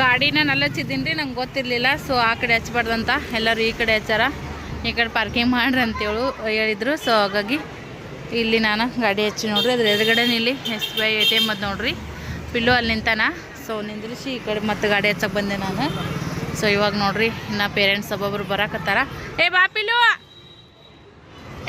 ಗಾಡಿನ ನಲ್ಲಚ್ಚಿದ್ದೀನಿ ರೀ ನಂಗೆ ಗೊತ್ತಿರಲಿಲ್ಲ. ಸೊ ಆ ಕಡೆ ಹಚ್ಬಾರ್ದಂತ ಎಲ್ಲರೂ ಈ ಕಡೆ ಹಚ್ಚಾರ. ಈ ಕಡೆ ಪಾರ್ಕಿಂಗ್ ಮಾಡ್ರಿ ಅಂತೇಳು ಹೇಳಿದರು. ಸೊ ಹಾಗಾಗಿ ಇಲ್ಲಿ ನಾನು ಗಾಡಿ ಹಚ್ಚಿ ನೋಡ್ರಿ. ಅದ್ರ ಎದುರುಗಡೆ ಇಲ್ಲಿ S B I A T M ಅದು ನೋಡ್ರಿ. ಪಿಲ್ಲು ಅಲ್ಲಿ ನಿಂತಾನ. ಸೊ ನಿಂದ್ರಿಸಿ ಈ ಕಡೆ ಮತ್ತೆ ಗಾಡಿ ಹಚ್ಚಕ್ಕೆ ಬಂದೆ ನಾನು. ಸೊ ಇವಾಗ ನೋಡ್ರಿ ನಾ ಪೇರೆಂಟ್ಸ್ ಒಬ್ಬೊಬ್ರು ಬರಕತ್ತಾರ. ಏ, ಬಾ ಪಿಲ್ಲು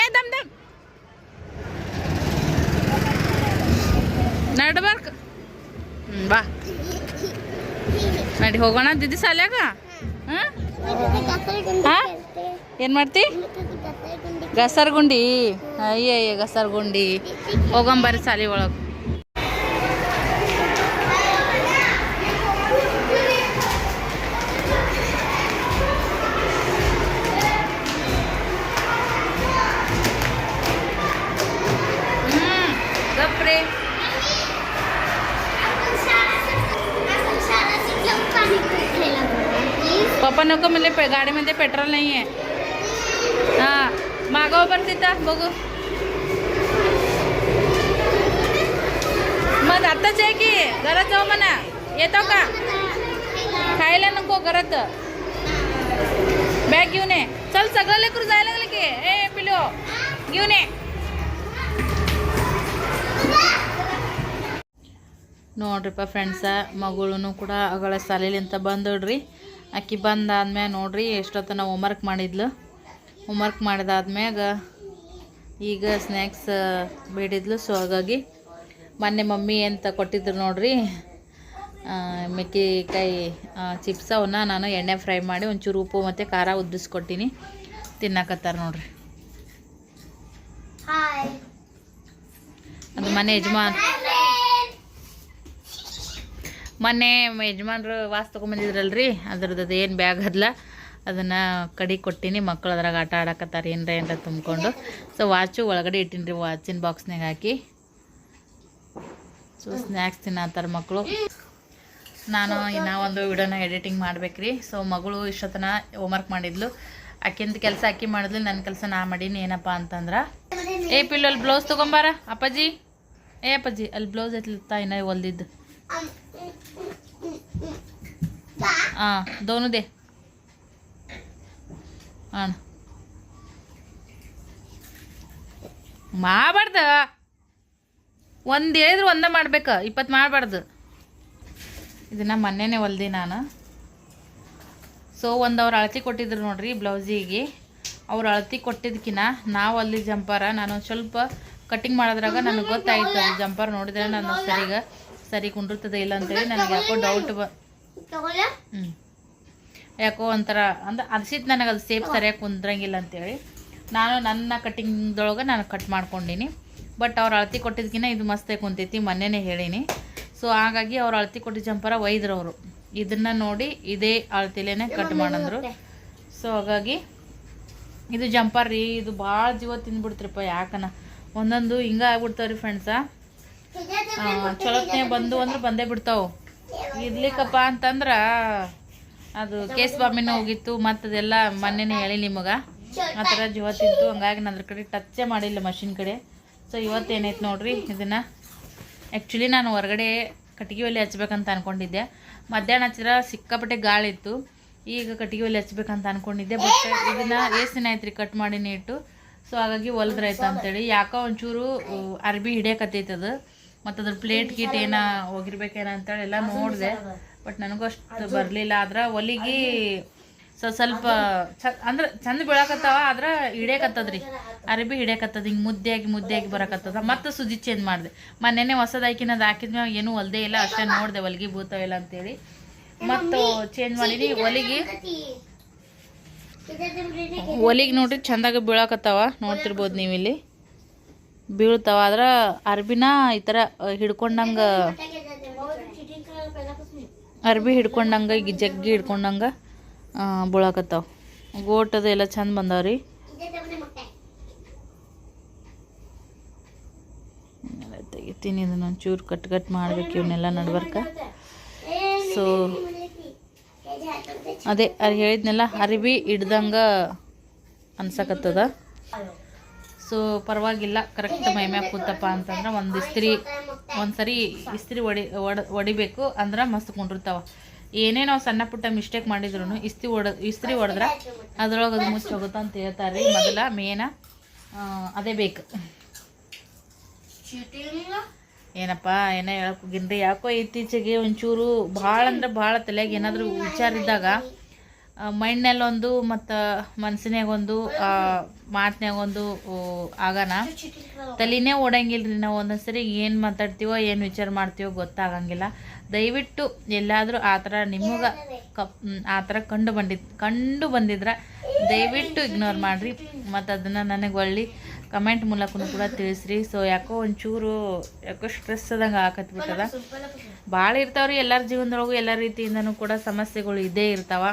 ಏ, ದಮ್ ದಮ್. ನಡ್ಬಾರ್ಕ್. ಹ್ಞೂ ಬಾ. ನಡಿ ಹೋಗೋಣ ದಿದಿ ಸಾಲ್ಯಾಗ? ಏನು ಮಾಡ್ತಿ? ಗಸರ್ಗುಂಡಿ. ಅಯ್ಯ ಅಯ್ಯ ಗಸರ್ಗುಂಡಿ ಹೋಗಂಬರ್ರಿ ಸಾಲಿ ಒಳಗೆ. पप्पा नको म्हणले पे गाडीमध्ये पेट्रोल नाही आहे हां मागव बरं तिथं बघू मग आत्ताच आहे की घरात जाऊ म्हणा येतो का खायला नको घरात बॅग घेऊन ये चल सगळं लेकरू जायला लागलं की ए पिलो घेऊन ये ನೋಡ್ರಿಪ್ಪ ಫ್ರೆಂಡ್ಸ ಮಗಳು ಕೂಡ ಅಗಳ ಸಾಲಿಲಿಂತ ಬಂದಳ್ರಿ ಆಕಿ ಬಂದಾದ್ಮ್ಯಾಗ ನೋಡ್ರಿ ಎಷ್ಟೊತ್ತನ ಹೋಮ್ವರ್ಕ್ ಮಾಡಿದ್ಲು. ಹೋಮ್ವರ್ಕ್ ಮಾಡಿದಾದ್ಮ್ಯಾಗ ಈಗ ಸ್ನ್ಯಾಕ್ಸ್ ಬೇಡಿದ್ಲು. ಸೊ ಹಾಗಾಗಿ ಮೊನ್ನೆ ಮಮ್ಮಿ ಅಂತ ಕೊಟ್ಟಿದ್ರು ನೋಡ್ರಿ ಮೆಕ್ಕೆಕಾಯಿ ಚಿಪ್ಸ್ ಅವನ್ನ ನಾನು ಎಣ್ಣೆ ಫ್ರೈ ಮಾಡಿ ಒಂಚೂರು ಉಪ್ಪು ಮತ್ತು ಖಾರ ಉದ್ದಿಸ್ಕೊಟ್ಟಿನಿ. ತಿನ್ನಕತ್ತಾರ ನೋಡ್ರಿ. ಅದು ಮನೆ ಯಜಮಾನ್ ಮೊನ್ನೆ ಯಜಮಾನ್ರು ವಾಸ್ ತೊಗೊಂಬಂದಿದ್ರಲ್ರಿ ಅದ್ರದ್ದು ಅದು ಏನು ಬ್ಯಾಗ್ ಹದ್ಲ, ಅದನ್ನು ಕಡಿ ಕೊಟ್ಟಿನಿ ಮಕ್ಕಳು ಅದ್ರಾಗ ಆಟ ಆಡಕತ್ತಾರ, ಏನರ ಏನರ ತುಂಬಿಕೊಂಡು. ಸೊ ವಾಚು ಒಳಗಡೆ ಇಟ್ಟಿನಿ ವಾಚಿನ ಬಾಕ್ಸ್ನಾಗ ಹಾಕಿ. ಸೊ ಸ್ನ್ಯಾಕ್ಸ್ ತಿನ್ನತ್ತಾರ ಮಕ್ಕಳು ನಾನು ಇನ್ನೂ ಒಂದು ವಿಡಿಯೋನ ಎಡಿಟಿಂಗ್ ಮಾಡ್ಬೇಕ್ರಿ. ಸೊ ಮಗಳು ಇಷ್ಟೊತ್ತನ ಹೋಮ್ವರ್ಕ್ ಮಾಡಿದ್ಲು. ಆಕಿಂದ ಕೆಲಸ ಅಕ್ಕಿ ಮಾಡಿದ್ಲು ನನ್ನ ಕೆಲಸ ನಾ ಮಾಡೀನಿ, ಏನಪ್ಪ ಅಂತಂದ್ರೆ. ಏ, ಪಿಲ್ಲು, ಅಲ್ಲಿ ಬ್ಲೌಸ್ ತೊಗೊಂಬಾರ, ಅಪ್ಪಾಜಿ. ಏ, ಅಪ್ಪಾಜಿ, ಅಲ್ಲಿ ಬ್ಲೌಸ್ ಎತ್ಲಿತ್ತಾ ಇನ್ನ ಹೊಲ್ದಿದ್ದು ಹಾಂ, ದೋನು ದೇ. ಹಾಂ ಮಾಡಬಾರ್ದು. ಒಂದು ಹೇಳಿದ್ರು ಒಂದೇ ಮಾಡ್ಬೇಕು, ಇಪ್ಪತ್ತು ಮಾಡಬಾರ್ದು. ಇದನ್ನು ಮೊನ್ನೆನೇ ಹೊಲ್ದಿ ನಾನು. ಸೊ ಒಂದು ಅವ್ರು ಅಳತಿ ಕೊಟ್ಟಿದ್ರು ನೋಡ್ರಿ ಬ್ಲೌಸಿಗೆ. ಅವ್ರು ಅಳತಿ ಕೊಟ್ಟಿದ್ದಕ್ಕಿನ್ನ ನಾವು ಅಲ್ಲಿ ಜಂಪರ ನಾನು ಸ್ವಲ್ಪ ಕಟ್ಟಿಂಗ್ ಮಾಡೋದ್ರಾಗ ನನಗೆ ಗೊತ್ತಾಯ್ತು ಜಂಪರ್ ನೋಡಿದ್ರೆ ನಾನು ಸರಿಗ. ಸರಿ ಕುಂಡಿರ್ತದೆ ಇಲ್ಲ ಅಂತೇಳಿ ನನಗೆ ಯಾಕೋ ಡೌಟ್ ಬ ಹ್ಞೂ ಯಾಕೋ ಒಂಥರ ಅಂದ್ರೆ ಅನಿಸಿತ್ತು ನನಗೆ ಅದು ಸೇಫ್ ಸರಿಯಾಗಿ ಕುಂದ್ರಂಗಿಲ್ಲ ಅಂತೇಳಿ ನಾನು ನನ್ನ ಕಟ್ಟಿಂಗ್ದೊಳಗೆ ನಾನು ಕಟ್ ಮಾಡ್ಕೊಂಡಿನಿ. ಬಟ್ ಅವ್ರು ಅಳತಿ ಕೊಟ್ಟಿದ್ದಕ್ಕಿಂತ ಇದು ಮಸ್ತಾಗಿ ಕುಂತೈತಿ ಮೊನ್ನೆನೇ ಹೇಳೀನಿ. ಸೊ ಹಾಗಾಗಿ ಅವ್ರು ಅಳತಿ ಕೊಟ್ಟಿದ್ದ ಜಂಪರ ಒಯ್ದ್ರು ಅವರು ಇದನ್ನ ನೋಡಿ ಇದೇ ಅಳತಿಲೇನೆ ಕಟ್ ಮಾಡಂದ್ರು. ಸೊ ಹಾಗಾಗಿ ಇದು ಜಂಪರ್ ರೀ ಇದು ಭಾಳ ಜೀವ ತಿಂದ್ಬಿಡ್ತ್ರಿಪ್ಪ ಯಾಕನ? ಒಂದೊಂದು ಹಿಂಗೆ ಆಗ್ಬಿಡ್ತಾವ್ರಿ ಫ್ರೆಂಡ್ಸ ಚೊಲೋತ್ನೆ ಬಂದು ಅಂದ್ರೆ ಬಂದೇ ಬಿಡ್ತಾವು. ಇರ್ಲಿಕ್ಕಪ್ಪ ಅಂತಂದ್ರ ಅದು ಕೇಸ್ ಬಾಂಬಿನ ಹೋಗಿತ್ತು ಮತ್ತು ಅದೆಲ್ಲ ಮೊನ್ನೆನೇ ಹೇಳಿ ನಿಮಗೆ. ಆ ಥರ ಜೀವ ತಿಂತು ಹಂಗಾಗಿ ನಾನು ಅದ್ರ ಕಡೆ ಟಚ್ಚೇ ಮಾಡಿಲ್ಲ ಮಷಿನ್ ಕಡೆ. ಸೊ ಇವತ್ತೇನೈತೆ ನೋಡ್ರಿ, ಇದನ್ನು ಆ್ಯಕ್ಚುಲಿ ನಾನು ಹೊರಗಡೆ ಕಟ್ಟಿಗೆ ಒಲೆ ಹಚ್ಬೇಕಂತ ಅನ್ಕೊಂಡಿದ್ದೆ. ಮಧ್ಯಾಹ್ನ ಹಚ್ಚಿದ್ರೆ ಸಿಕ್ಕಾಪಟ್ಟೆ ಗಾಳಿ ಇತ್ತು. ಈಗ ಕಟ್ಟಿಗೆ ಒಲೆ ಹಚ್ಬೇಕಂತ ಅನ್ಕೊಂಡಿದ್ದೆ ಬಟ್ ಇದನ್ನು ದಿನ ಆಯ್ತು ಕಟ್ ಮಾಡಿನೇ ಇಟ್ಟು ಸೊ ಹಾಗಾಗಿ ಹೊಲ್ದ್ರಾಯ್ತು ಅಂತೇಳಿ ಯಾಕೋ ಒಂಚೂರು ಅರ್ಬಿ ಅದು. ಮತ್ತು ಅದ್ರ ಪ್ಲೇಟ್ ಗೀಟ್ ಏನ ಹೋಗಿರ್ಬೇಕೇನ ಅಂತೇಳಿ ಎಲ್ಲ ನೋಡಿದೆ. ಬಟ್ ನನಗೂ ಅಷ್ಟು ಬರಲಿಲ್ಲ. ಆದ್ರೆ ಒಲಿಗೆ ಸೊ ಸ್ವಲ್ಪ ಚ ಅಂದ್ರೆ ಚಂದ ಬೀಳಕತ್ತಾವ ಆದ್ರೆ ಹಿಡಿಯಕತ್ತದ್ರಿ. ಅರಬಿ ಹಿಡಿಯಕತ್ತದ ಹಿಂಗೆ ಮುದ್ದೆಯಾಗಿ ಮುದ್ದೆಯಾಗಿ ಬರಕತ್ತದ. ಮತ್ತೆ ಸುಜಿ ಚೇಂಜ್ ಮಾಡಿದೆ. ಮೊನ್ನೆನೆ ಹೊಸದು ಹಾಕಿನದು ಹಾಕಿದ್ಮ್ಯಾಗ ಏನೂ ಹೊಲ್ದೇ ಇಲ್ಲ. ಅಷ್ಟೇ ನೋಡಿದೆ ಹೊಲಿಗೆ ಅಂತ ಅಂತೇಳಿ. ಮತ್ತು ಚೇಂಜ್ ಮಾಡೀನಿ. ಒಲಿಗೆ ಒಲಿಗೆ ನೋಡ್ರಿ ಚಂದಾಗ ಬೀಳಕತ್ತಾವ. ನೋಡ್ತಿರ್ಬೋದು ನೀವು ಇಲ್ಲಿ ಬೀಳ್ತಾವ. ಆದ್ರೆ ಅರ್ಬಿನ ಈ ಥರ ಹಿಡ್ಕೊಂಡಂಗೆ ಅರ್ಬಿ ಹಿಡ್ಕೊಂಡಂಗೆ ಈಗ ಜಗ್ಗಿ ಹಿಡ್ಕೊಂಡಂಗೆ ಬೀಳಕತ್ತಾವ. ಗೋಟದು ಎಲ್ಲ ಚಂದ ಬಂದಾವ್ರಿ ತೆಗಿತೀನಿ ಇದನ್ನ ಒಂಚೂರು ಕಟ್ ಕಟ್ ಮಾಡ್ಬೇಕು ಇವನ್ನೆಲ್ಲ ನಡ್ಬರ್ಕ. ಸೊ ಅದೇ ಅದು ಹೇಳಿದ್ನೆಲ್ಲ ಅರಿವಿ ಹಿಡ್ದಂಗೆ ಅನ್ಸಕತ್ತದ. ಸೊ ಪರವಾಗಿಲ್ಲ ಕರೆಕ್ಟ್ ಮೈಮ್ಯಾಗ ಕೂತಪ್ಪ ಅಂತಂದ್ರೆ ಒಂದು ಇಸ್ತ್ರಿ, ಒಂದು ಸರಿ ಇಸ್ತ್ರಿ ಒಡಿ, ಒಡ ಹೊಡಿಬೇಕು ಅಂದ್ರೆ ಮಸ್ತ್ ಕುಂಡಿರ್ತಾವ. ಏನೇ ನಾವು ಸಣ್ಣ ಪುಟ್ಟ ಮಿಸ್ಟೇಕ್ ಮಾಡಿದ್ರು ಇಸ್ತ್ರಿ ಒಡ, ಇಸ್ತ್ರಿ ಹೊಡೆದ್ರೆ ಅದ್ರೊಳಗೆ ಅದು ಮುಚ್ಚಿ ಹೋಗುತ್ತೆ ಅಂತ ಹೇಳ್ತಾರೆ ಮೊದಲ ಮೇನ ಅದೇ ಬೇಕು. ಏನಪ್ಪ, ಏನೋ ಹೇಳಕ್ ಹೋಗಿನ್ರಿ ಯಾಕೋ ಇತ್ತೀಚೆಗೆ ಒಂಚೂರು ಭಾಳ ಅಂದ್ರೆ ಭಾಳ ತಲೆಯಾಗ ಏನಾದರೂ ವಿಚಾರ ಇದ್ದಾಗ ಮೈಂಡ್ನಲ್ಲಿ ಒಂದು ಮತ್ತು ಮನಸ್ಸಿನಾಗೊಂದು ಒಂದು ಆಗೋಣ. ತಲೆನೇ ಓಡಂಗಿಲ್ಲ ರೀ ನಾವು ಒಂದೊಂದು ಸರಿ ಏನು ಮಾತಾಡ್ತೀವೋ, ಏನು ವಿಚಾರ ಮಾಡ್ತೀವೋ ಗೊತ್ತಾಗಂಗಿಲ್ಲ. ದಯವಿಟ್ಟು ಎಲ್ಲಾದರೂ ಆ ಥರ ನಿಮಗೆ ಕಪ್ ಆ ಥರ ಕಂಡು ಬಂದಿದ್ದು ಕಂಡು ಬಂದಿದ್ರೆ ದಯವಿಟ್ಟು ಇಗ್ನೋರ್ ಮಾಡಿರಿ. ಮತ್ತು ಅದನ್ನು ನನಗೆ ಒಳ್ಳೆ ಕಮೆಂಟ್ ಮೂಲಕನೂ ಕೂಡ ತಿಳಿಸ್ರಿ. ಸೊ ಯಾಕೋ ಒಂಚೂರು, ಯಾಕೋ ಸ್ಟ್ರೆಸ್ ಆದಂಗೆ ಹಾಕತ್ಬಿಟ್ಟದ ಭಾಳ ಇರ್ತಾವ್ರಿ ಎಲ್ಲರ ಜೀವನದೊಳಗೂ ಎಲ್ಲ ರೀತಿಯಿಂದನೂ ಕೂಡ ಸಮಸ್ಯೆಗಳು ಇದೇ ಇರ್ತಾವ.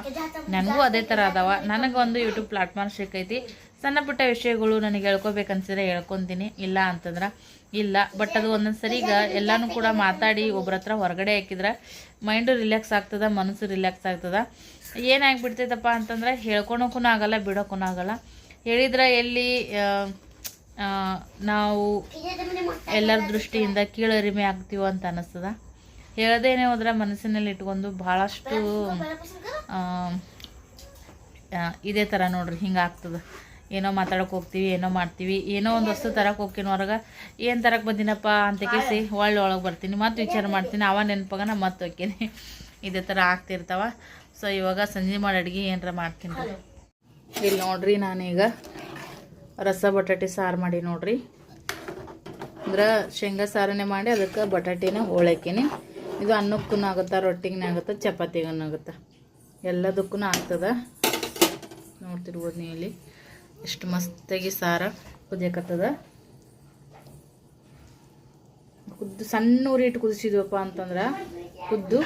ನನಗೂ ಅದೇ ಥರ ಅದಾವ. ನನಗೆ ಒಂದು ಯೂಟ್ಯೂಬ್ ಪ್ಲಾಟ್ಫಾರ್ಮ್ ಸಿಕ್ಕೈತಿ. ಸಣ್ಣ ಪುಟ್ಟ ವಿಷಯಗಳು ನನಗೆ ಹೇಳ್ಕೊಬೇಕನ್ಸಿದ್ರೆ ಹೇಳ್ಕೊತೀನಿ. ಇಲ್ಲ ಅಂತಂದ್ರೆ ಇಲ್ಲ. ಬಟ್ ಅದು ಒಂದೊಂದು ಸರಿ ಈಗ ಎಲ್ಲನೂ ಕೂಡ ಮಾತಾಡಿ ಒಬ್ರ ಹತ್ರ ಹೊರಗಡೆ ಹಾಕಿದ್ರೆ ಮೈಂಡು ರಿಲ್ಯಾಕ್ಸ್ ಆಗ್ತದ, ಮನಸ್ಸು ರಿಲ್ಯಾಕ್ಸ್ ಆಗ್ತದ. ಏನಾಗ್ಬಿಡ್ತೈತಪ್ಪ ಅಂತಂದ್ರೆ ಹೇಳ್ಕೊಳಕ್ಕೂ ಆಗಲ್ಲ ಬಿಡೋಕ್ಕೂ ಆಗಲ್ಲ. ಹೇಳಿದ್ರೆ ಎಲ್ಲಿ ನಾವು ಎಲ್ಲರ ದೃಷ್ಟಿಯಿಂದ ಕೀಳರಿಮೆ ಆಗ್ತೀವೋ ಅಂತ ಅನ್ನಿಸ್ತದ ಹೇಳದೇನೆ ಹೋದ್ರೆ ಮನಸ್ಸಿನಲ್ಲಿ ಇಟ್ಕೊಂಡು ಭಾಳಷ್ಟು ಇದೇ ಥರ ನೋಡ್ರಿ ಹಿಂಗೆ ಆಗ್ತದೆ. ಏನೋ ಮಾತಾಡೋಕೆ ಹೋಗ್ತೀವಿ ಏನೋ ಮಾಡ್ತೀವಿ ಏನೋ ಒಂದು ವಸ್ತು ತರಕ್ಕೆ ಹೋಗ್ತೀನಿ ಹೊರಗೆ ಏನು ತರಕ್ಕೆ ಬಂದಿನಪ್ಪ ಅಂತ ಕೇಸಿ ಒಳ್ಳೆ ಒಳಗೆ ಬರ್ತೀನಿ ಮತ್ತೆ ವಿಚಾರ ಮಾಡ್ತೀನಿ ಅವ ನೆನಪಾಗ ನಾ ಮತ್ತೆ ಹೋಗ್ತೀನಿ. ಇದೇ ಥರ ಆಗ್ತಿರ್ತಾವ. ಸೊ ಇವಾಗ ಸಂಜೆ ಮಾಡಿ ಅಡುಗೆ ಏನಾರ ಮಾಡ್ತೀನಿ. ಇಲ್ಲಿ ನೋಡ್ರಿ ನಾನೀಗ ರಸ, ಬಟಾಟೆ, ಸಾರು ಮಾಡಿ ನೋಡ್ರಿ. ಅಂದ್ರೆ ಶೇಂಗಾ ಸಾರನೆ ಮಾಡಿ ಅದಕ್ಕೆ ಬಟಾಟಿನ ಹೋಳಾಕಿನಿ. ಇದು ಅನ್ನಕ್ಕೂ ಆಗುತ್ತೆ ರೊಟ್ಟಿಗೂ ಆಗುತ್ತೆ ಚಪಾತಿಗೂ ಆಗುತ್ತೆ. ಎಲ್ಲದಕ್ಕೂ ಆಗ್ತದೆ. ನೋಡ್ತಿರ್ಬೋದು ನೀವು ಇಲ್ಲಿ. ಎಷ್ಟು ಮಸ್ತಾಗಿ ಸಾರ ಕುದಿಯಕತ್ತದ. ಕುದ್ದು ಸಣ್ಣ ಉರಿ ಇಟ್ಟು ಕುದಿಸಿದ್ವಪ್ಪ ಅಂತಂದ್ರೆ ಕುದ್ದು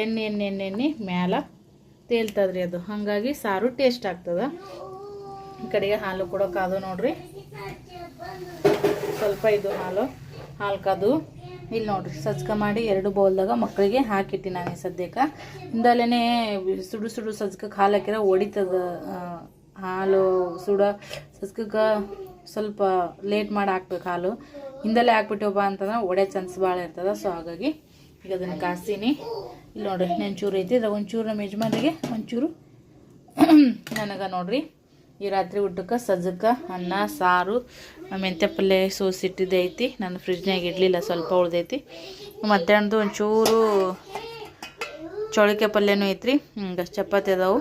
ಎಣ್ಣೆ ಎಣ್ಣೆ ಎಣ್ಣೆ ಎಣ್ಣೆ ಮ್ಯಾಲ ತೇಲ್ತದ್ರಿ ಅದು. ಹಾಗಾಗಿ ಸಾರು ಟೇಸ್ಟ್ ಆಗ್ತದ. ಈ ಕಡೆಗೆ ಹಾಲು ಕೂಡ ಕಾದು ನೋಡ್ರಿ. ಸ್ವಲ್ಪ ಇದು ಹಾಲು ಹಾಲು ಕಾದು ಇಲ್ಲಿ ನೋಡ್ರಿ, ಸಜ್ಕ ಮಾಡಿ ಎರಡು ಬೌಲ್ದಾಗ ಮಕ್ಕಳಿಗೆ ಹಾಕಿಟ್ಟಿ ನಾನು ಸದ್ಯಕ್ಕೆ. ಹಿಂದಲೇ ಸುಡು ಸುಡು ಸಜ್ಕಕ್ಕೆ ಹಾಲು ಹಾಕಿರ ಒಡಿತದ ಹಾಲು ಸುಡ ಸಜ್ಕಕ್ಕೆ ಸ್ವಲ್ಪ ಲೇಟ್ ಮಾಡಿ ಹಾಕ್ಬೇಕು ಹಾಲು. ಹಿಂದಲೇ ಹಾಕ್ಬಿಟ್ಟವಪ್ಪ ಅಂತಂದ್ರೆ ಒಡೆ ಚಾನ್ಸ್ ಭಾಳ ಇರ್ತದ ಸೊ ಹಾಗಾಗಿ ಈಗ ಅದನ್ನು ಕಾಸ್ತೀನಿ. ಇಲ್ಲಿ ನೋಡ್ರಿ, ನೆಂಚೂರು ಐತಿ ಅದ ಒಂಚೂರು ನಮ್ಮ ಯಜಮಾನಿಗೆ ಒಂಚೂರು. ನನಗೆ ನೋಡ್ರಿ. ಈ ರಾತ್ರಿ ಊಟಕ್ಕೆ ಸಜ್ಜಕ್ಕೆ ಅನ್ನ, ಸಾರು, ಮೆಂತ್ಯ ಪಲ್ಯ ಸೋಸಿಟ್ಟಿದ್ದೆ ಐತಿ ನಾನು ಫ್ರಿಜ್ನಾಗ ಇಡಲಿಲ್ಲ, ಸ್ವಲ್ಪ ಉಳ್ದೈತಿ. ಮಧ್ಯಾಹ್ನದ್ದು ಒಂಚೂರು ಚೌಳಿಕಾಯಿ ಪಲ್ಯನೂ ಐತ್ರಿ. ಹಿಂಗೆ ಚಪಾತಿ ಅದಾವು.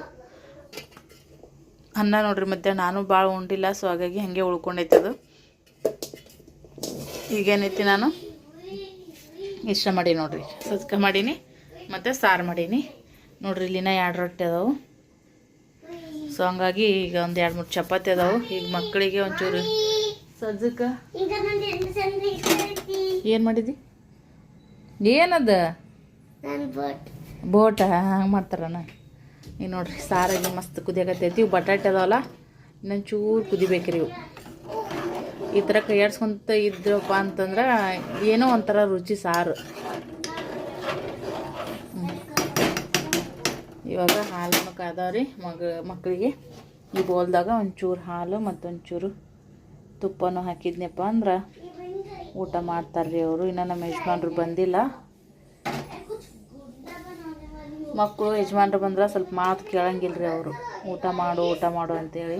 ಅನ್ನ ನೋಡ್ರಿ, ಮಧ್ಯಾಹ್ನ ನಾನು ಭಾಳ ಉಂಡಿಲ್ಲ, ಸೊ ಹಾಗಾಗಿ ಹಾಗೆ ಉಳ್ಕೊಂಡೈತೆ ಅದು. ಈಗೇನೈತಿ ನಾನು? ಇಷ್ಟ ಮಾಡಿ ನೋಡ್ರಿ. ಸಜ್ಕ ಮಾಡೀನಿ, ಮತ್ತು ಸಾರು ಮಾಡೀನಿ. ನೋಡ್ರಿ, ಇಲ್ಲಿನ ಎರಡು ರೊಟ್ಟಿ ಅದಾವು. ಸೊ ಹಂಗಾಗಿ ಈಗ ಒಂದು ಎರಡು ಮೂರು ಚಪಾತಿ ಅದಾವು. ಈಗ ಮಕ್ಕಳಿಗೆ ಒಂಚೂರು ಸಜ್ಜಕ್ಕೆ ಏನು ಮಾಡಿದಿ? ಏನದ? ಬೋಟ. ಹಂಗೆ ಮಾಡ್ತಾರನ ಈಗ ನೋಡ್ರಿ ಸಾರಾಗಿ ಮಸ್ತ್ ಕುದಿಯಾಕತ್ತೈತಿ. ಇವು ಬಟಾಟೆ ಅದಾವಲ್ಲ ಇನ್ನೊಂದು ಚೂರು ಕುದಿಬೇಕ್ರಿ ಇವು. ಈ ಥರ ಕೈಯಾಡ್ಸ್ಕೊಂತ ಇದ್ರಪ್ಪ ಅಂತಂದ್ರೆ ಏನೋ ಒಂಥರ ರುಚಿ ಸಾರು. ಇವಾಗ ಹಾಲು ಕಾದವ್ರಿ ಮಗ ಮಕ್ಕಳಿಗೆ ಈ ಬೋಲ್ದಾಗ ಒಂಚೂರು ಹಾಲು ಮತ್ತೊಂಚೂರು ತುಪ್ಪನೂ ಹಾಕಿದ್ನಪ್ಪ ಅಂದ್ರೆ ಊಟ ಮಾಡ್ತಾರ್ರಿ ಅವರು. ಇನ್ನೂ ನಮ್ಮ ಯಜಮಾನ್ರು ಬಂದಿಲ್ಲ. ಮಕ್ಕಳು ಯಜಮಾನ್ರು ಬಂದ್ರೆ ಸ್ವಲ್ಪ ಮಾತು ಕೇಳಂಗಿಲ್ಲ ರೀ ಅವರು. ಊಟ ಮಾಡು ಊಟ ಮಾಡು ಅಂತೇಳಿ.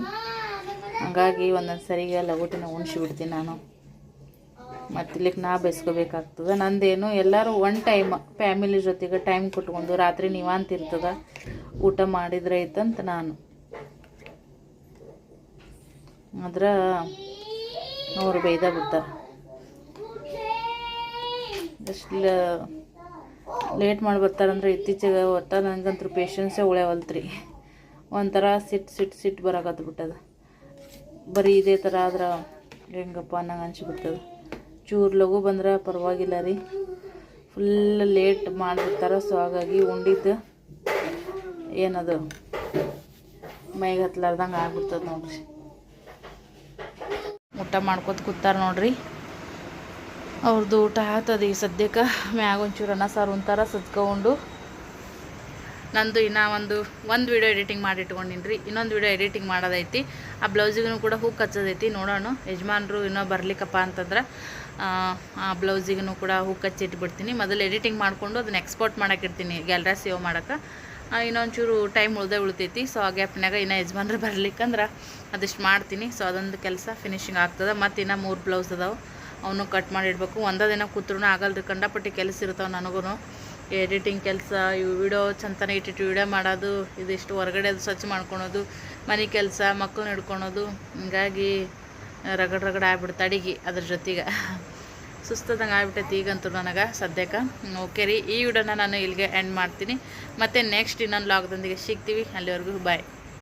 ಹಂಗಾಗಿ ಒಂದೊಂದು ಸರಿಗೆ ಲಘುಟಿನ ಉಣ್ಸಿಬಿಡ್ತೀನಿ ನಾನು. ಮತ್ತು ಇಲ್ಲಿಗೆ ನಾ ಬೇಯಿಸ್ಕೋಬೇಕಾಗ್ತದೆ ನಂದೇನು, ಎಲ್ಲರೂ ಒನ್ ಟೈಮ್ ಫ್ಯಾಮಿಲಿ ಜೊತೆಗೆ ಟೈಮ್ ಕೊಟ್ಕೊಂಡು ರಾತ್ರಿ ನಿವಾಂತ ಇರ್ತದ. ಊಟ ಮಾಡಿದ್ರೆ ಐತಂತ ನಾನು. ಆದ್ರೆ ನೂರು ಬೈದ ಬಿಡ್ತಾರೆ. ಲೇಟ್ ಮಾಡಿ ಬರ್ತಾರಂದ್ರೆ ಇತ್ತೀಚೆಗೆ ಒಟ್ಟ ನನಗಂತೂ ಪೇಷನ್ಸೇ ಉಳ್ಯಾವಲ್ತ್ರಿ ಒಂಥರ ಸಿಟ್ಟು ಸಿಟ್ಟು ಸಿಟ್ಟು ಬರೋಕತ್ಬಿಟ್ಟದ. ಬಿಟ್ಟದ ಬರೀ ಇದೇ ಥರ ಆದ್ರೆ ಹೆಂಗಪ್ಪ ಅನ್ನಂಗೆ ಅನ್ಸಿಬಿಡ್ತದ. ಚೂರು ಲಘು ಬಂದ್ರೆ ಪರವಾಗಿಲ್ಲ ರೀ. ಫುಲ್ ಲೇಟ್ ಮಾಡಿಬಿಡ್ತಾರೆ ಸೊ ಹಾಗಾಗಿ ಉಂಡಿದ್ದು ಏನದು? ಮೈಗೆ ಹತ್ಲಾರ್ದಂಗೆ ಆಗ್ಬಿಡ್ತದೆ ನೋಡ್ರಿ. ಊಟ ಮಾಡ್ಕೊತ ಕೂತಾರೆ ನೋಡ್ರಿ. ಅವ್ರದ್ದು ಊಟ ಆಗ್ತದೆ ಈಗ ಸದ್ಯಕ್ಕೆ. ಮ್ಯಾಗ ಒಂಚೂರು ಅನ್ನ ಸಾರು ಉಂತಾರ ಸದ್ಕೊಂಡು ನಂದು ಇನ್ನೂ ಒಂದು ಒಂದು ವಿಡಿಯೋ ಎಡಿಟಿಂಗ್ ಮಾಡಿ ಇಟ್ಕೊಂಡಿನಿ ರೀ. ಇನ್ನೊಂದು ವಿಡಿಯೋ ಎಡಿಟಿಂಗ್ ಮಾಡೋದೈತಿ. ಆ ಬ್ಲೌಸಿಗೂ ಕೂಡ ಹೂ ಕಚ್ಚೋದೈತಿ ನೋಡೋಣ. ಯಜಮಾನ್ರು ಇನ್ನೂ ಬರ್ಲಿಕ್ಕಪ್ಪ ಅಂತಂದ್ರೆ ಆ, ಬ್ಲೌಸಿಗೂ ಕೂಡ ಹೂಕ್ ಹಚ್ಚಿಟ್ಬಿಡ್ತೀನಿ ಮೊದಲು ಎಡಿಟಿಂಗ್ ಮಾಡಿಕೊಂಡು ಅದನ್ನ ಎಕ್ಸ್ಪೋರ್ಟ್ ಮಾಡೋಕ್ಕಿರ್ತೀನಿ ಗ್ಯಾಲರ ಸೇವ್ ಮಾಡೋಕೆ. ಇನ್ನೊಂಚೂರು ಟೈಮ್ ಉಳ್ದೇ ಉಳಿತೈತಿ. ಸೊ ಆ ಗ್ಯಾಪ್ನಾಗ ಇನ್ನು ಯಜಮಾನ್ರು ಬರ್ಲಿಕ್ಕಂದ್ರೆ ಅದಿಷ್ಟು ಮಾಡ್ತೀನಿ. ಸೊ ಅದೊಂದು ಕೆಲಸ ಫಿನಿಶಿಂಗ್ ಆಗ್ತದೆ. ಮತ್ತು ಇನ್ನು ಮೂರು ಬ್ಲೌಸ್ ಅದಾವೆ. ಅವನು ಕಟ್ ಮಾಡಿಡ್ಬೇಕು ಒಂದೇ ದಿನ ಕೂತ್ರೂ ಆಗಲ್ರಿ ಕಂಡಪಟ್ಟಿ ಕೆಲಸ ಇರ್ತಾವೆ ನನಗೂ ಎಡಿಟಿಂಗ್ ಕೆಲಸ ಇವು ವಿಡಿಯೋ ಚಂತನ ಇಟ್ಟಿಟ್ಟು ವಿಡಿಯೋ ಮಾಡೋದು ಇದಿಷ್ಟು ಹೊರಗಡೆ ಅದು ಸ್ವಚ್ಛ ಮಾಡ್ಕೊಳೋದು ಮನೆ ಕೆಲಸ ಮಕ್ಕಳನ್ನ ಹಿಡ್ಕೊಳೋದು. ಹಿಂಗಾಗಿ ರಗಡ್ ರಗಡ್ ಆಗ್ಬಿಡ್ತು ಅಡಿಗೆ ಅದ್ರ ಜೊತೆಗೆ. ಸುಸ್ತದಂಗೆ ಆಗ್ಬಿಟ್ಟೈತಿ ಈಗಂತೂ ನನಗೆ ಸದ್ಯಕ್ಕೆ. ಓಕೆ ರೀ, ಈ ವಿಡಿಯೋನ ನಾನು ಇಲ್ಲಿಗೆ ಎಂಡ್ ಮಾಡ್ತೀನಿ. ಮತ್ತು ನೆಕ್ಸ್ಟ್ ಇನ್ನೊಂದು ಲಾಗ್ದೊಂದಿಗೆ ಸಿಗ್ತೀವಿ. ಅಲ್ಲಿವರೆಗೂ ಬಾಯ್